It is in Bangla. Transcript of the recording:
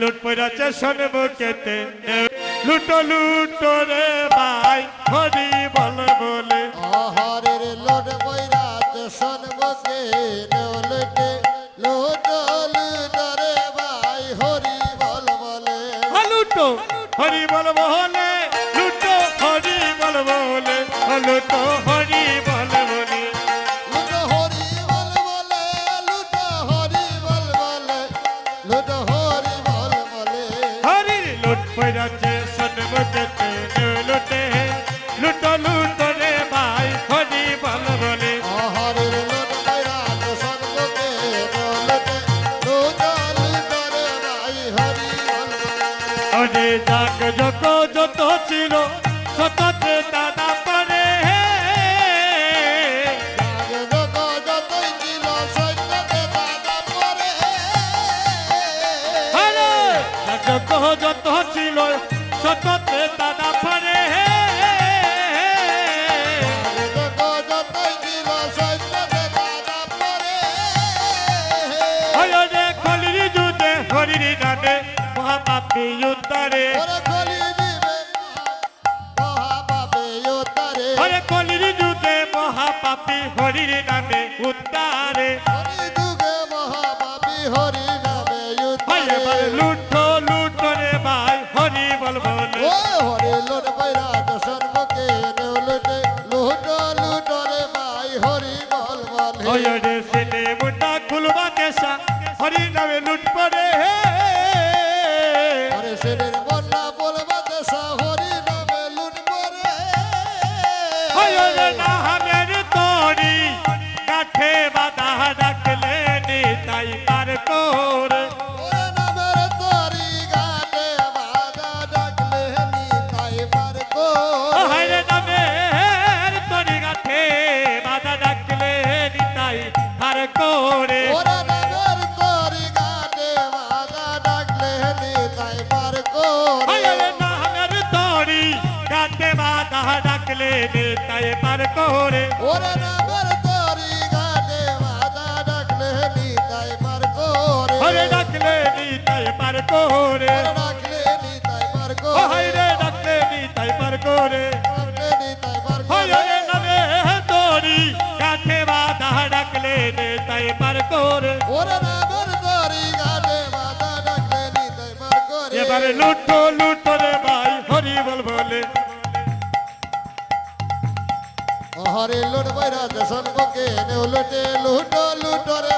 লুট পড়াছে সন্মুখেতে লুটো লুটো রে ভাই হরি বল বলে। আহারের লোড বৈরাজ সন্মুখে নেওলটে লোট লুটরে ভাই হরি বল বলে। ও লুটো। হরি বল বলে লুটো হরি বল বলে। ও লুটো পড়াছে সন্মুখেতে লুটে। লুটো লুটো রে ভাই হরি বল বলে। আহারের লোড বৈরাজ সন্মুখে নেওলটে লোট। লুটরে ভাই হরি বল বলে। অনে যাক যত যত ছিল সততে যত ছিল সততে দাদা পরে। যুদ্ধে হরির নামে মহাপাপী উত্তরে। অরে কলির যুদ্ধে মহাপাপী হরির নামে উত্তরে। হয়রে সিনে মুন্ডা খুলবা কেসা হরি নামে লুট পড়ে হে। সেনের বন্যা বলবা দেশা হরি নামে লুট করে হয়রে না হামের তোরি করে। ওরে ডাকলে নিতাই পার করে। ওরে নামের তরি গানে বাধা ডাকলে নিতাই পার কো হরে ডাকলে নি তাই পার করে। ডাকলে নে তাই পার করে। ওরে নামের তরি গানে বাধা ডাকলে নিতাই পার এবারে লুটো লুটো রে ভাই হরি বল বলে। হরে লুট সন্মুখে নেউলটে লুটো লুটো রে